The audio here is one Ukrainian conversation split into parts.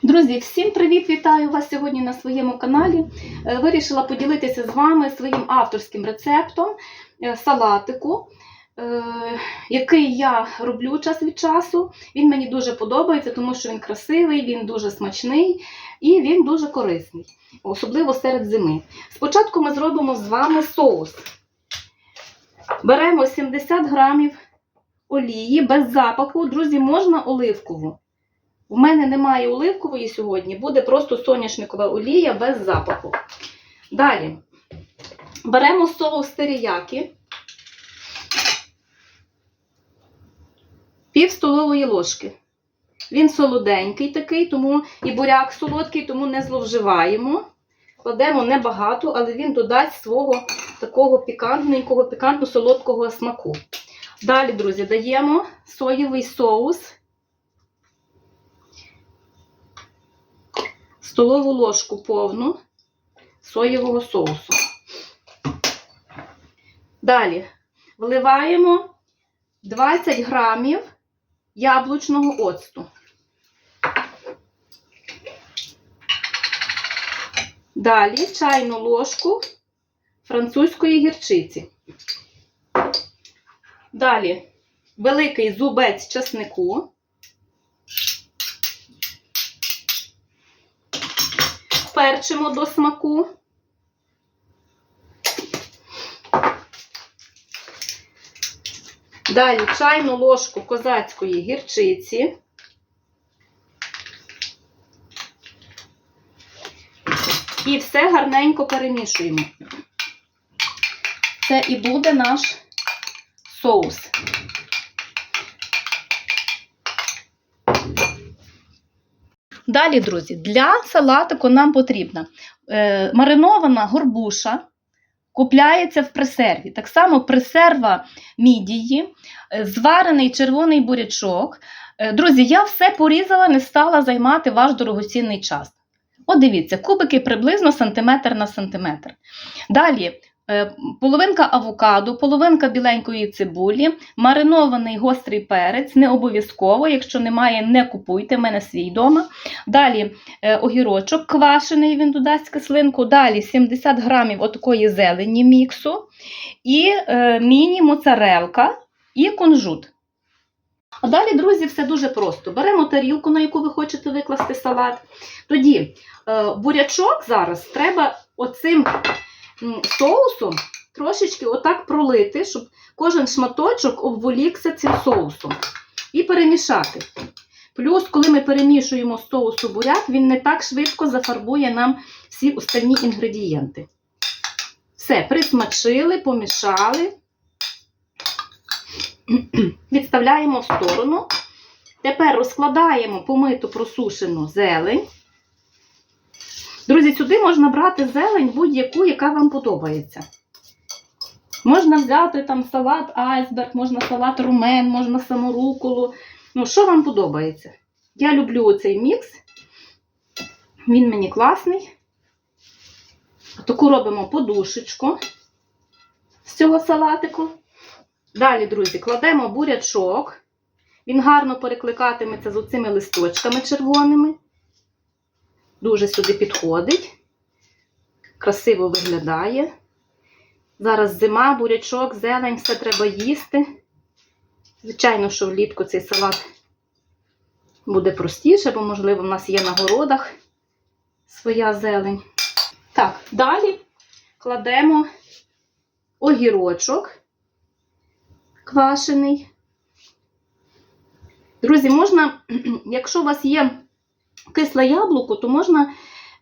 Друзі, всім привіт! Вітаю вас сьогодні на своєму каналі. Е, Вирішила поділитися з вами своїм авторським рецептом е, салатику, е, який я роблю час від часу. Він мені дуже подобається, тому що він красивий, він дуже смачний і він дуже корисний, особливо серед зими. Спочатку ми зробимо з вами соус. Беремо 70 грамів олії без запаху. Друзі, можна оливкову. У мене немає оливкової сьогодні, буде просто соняшникова олія без запаху. Далі беремо соус теріякі, пів столової ложки. Він солоденький такий, тому і буряк солодкий, тому не зловживаємо. Кладемо небагато, але він додасть свого такого пікантненького, пікантно-солодкого смаку. Далі, друзі, даємо соєвий соус. Столову ложку повну соєвого соусу. Далі вливаємо 20 грамів яблучного оцту. Далі чайну ложку французької гірчиці. Далі великий зубець часнику. Перчимо до смаку. Далі чайну ложку козацької гірчиці. І все гарненько перемішуємо. Це і буде наш соус. Далі, друзі, для салатику нам потрібна е, маринована горбуша, купляється в пресерві. Так само пресерва мідії, е, зварений червоний бурячок. Е, друзі, я все порізала, не стала займати ваш дорогоцінний час. От дивіться, кубики приблизно сантиметр на сантиметр. Далі половинка авокадо, половинка біленької цибулі, маринований гострий перець, не обов'язково, якщо немає, не купуйте, в мене свій вдома. Далі е, огірочок квашений, він додасть кислинку. Далі 70 грамів отакої зелені міксу, і е, міні-моцарелка і кунжут. А далі, друзі, все дуже просто. Беремо тарілку, на яку ви хочете викласти салат. Тоді е, бурячок зараз треба оцим соусом трошечки отак пролити, щоб кожен шматочок обволікся цим соусом. І перемішати. Плюс, коли ми перемішуємо з соусу буряк, він не так швидко зафарбує нам всі остальні інгредієнти. Все, присмачили, помішали. Відставляємо в сторону. Тепер розкладаємо помиту просушену зелень. Друзі, сюди можна брати зелень будь-яку, яка вам подобається. Можна взяти там салат айсберг, можна салат румен, можна саморуколу. Ну, що вам подобається? Я люблю цей мікс. Він мені класний. Таку робимо подушечку з цього салатику. Далі, друзі, кладемо бурячок. Він гарно перекликатиметься з оцими листочками червоними. Дуже сюди підходить. Красиво виглядає. Зараз зима, бурячок, зелень, все треба їсти. Звичайно, що влітку цей салат буде простіше, бо, можливо, в нас є на городах своя зелень. Так, далі кладемо огірочок квашений. Друзі, можна, якщо у вас є кисле яблуко, то можна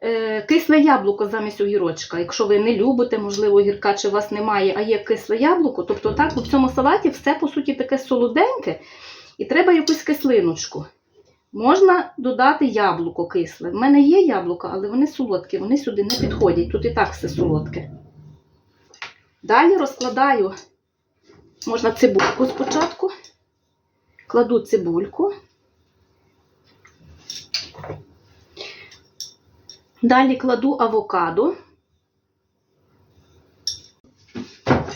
е, кисле яблуко замість огірочка. Якщо ви не любите, можливо, огірка чи у вас немає, а є кисле яблуко, тобто так у цьому салаті все, по суті, таке солоденьке, і треба якусь кислиночку. Можна додати яблуко кисле. В мене є яблука, але вони солодкі, вони сюди не підходять. Тут і так все солодке. Далі розкладаю, можна цибульку спочатку. Кладу цибульку. Далі кладу авокадо.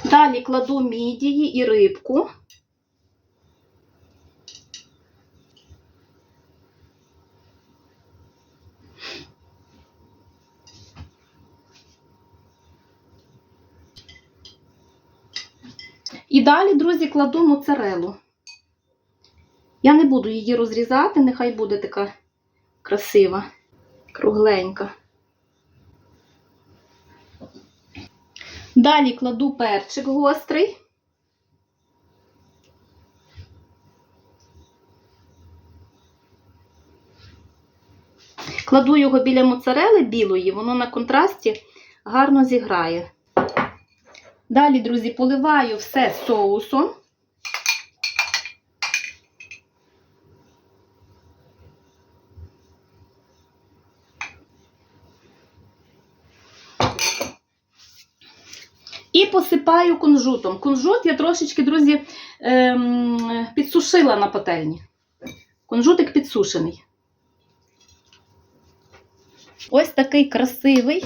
Далі кладу мідії і рибку. І далі, друзі, кладу моцарелу. Я не буду її розрізати, нехай буде така красива кругленька. Далі кладу перчик гострий. Кладу його біля моцарели білої, воно на контрасті гарно зіграє. Далі, друзі, поливаю все соусом. І посипаю кунжутом. Кунжут я трошечки, друзі, ем, підсушила на пательні. Кунжутик підсушений. Ось такий красивий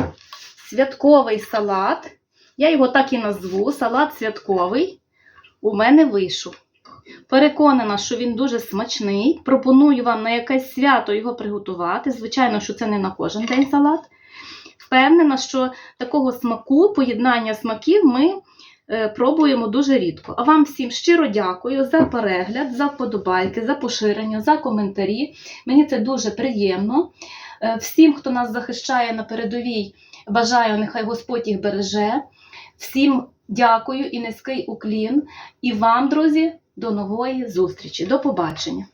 святковий салат. Я його так і назву салат святковий. У мене вийшов. Переконана, що він дуже смачний. Пропоную вам на якесь свято його приготувати. Звичайно, що це не на кожен день салат. Впевнена, що такого смаку, поєднання смаків ми е, пробуємо дуже рідко. А вам всім щиро дякую за перегляд, за вподобайки, за поширення, за коментарі. Мені це дуже приємно. Е, Всім, хто нас захищає на передовій, бажаю, нехай Господь їх береже. Всім дякую і низький уклін. І вам, друзі, до нової зустрічі. До побачення!